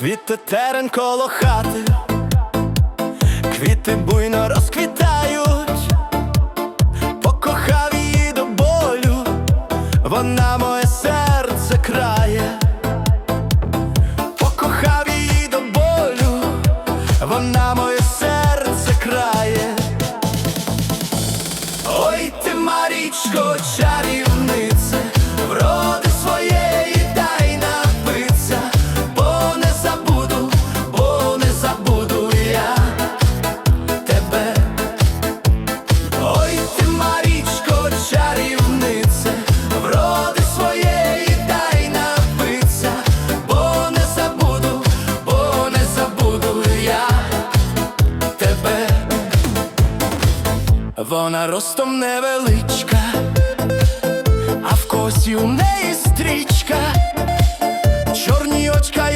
росте терен коло хати, квіти буйно розквітають, Вона ростом невеличка, а в косі у неї стрічка, чорні очка,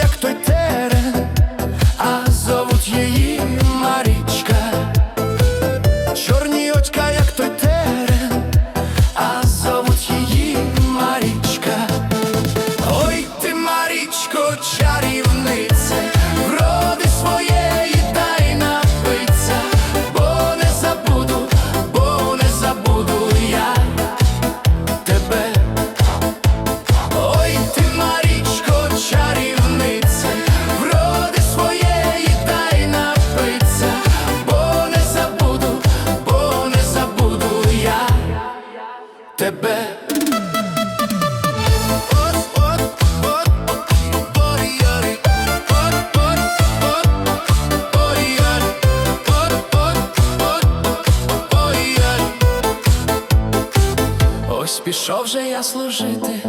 Ось пішов же я служити,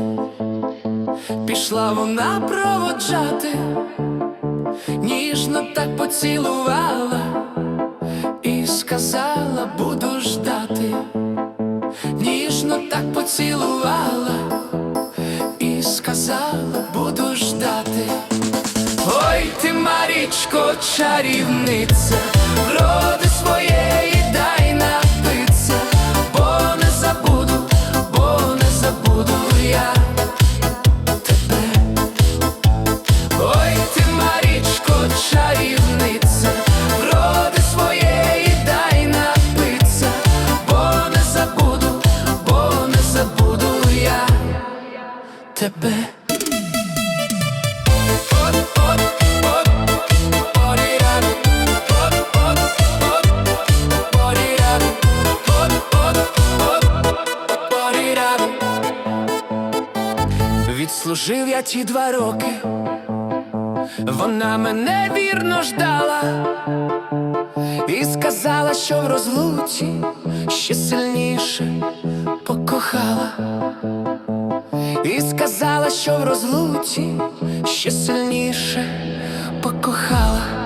пішла вона проводжати, ніжно так поцілувала і сказала, буду ждати, ніжно так поцілувала і сказала, буду ждати. Ой, ти, Марічко, чарівниця, вроди тебе. Відслужив я ті два роки, вона мене вірно ждала і сказала, що в розлуці ще сильніше покохала. І сказала, що в розлуці ще сильніше покохала.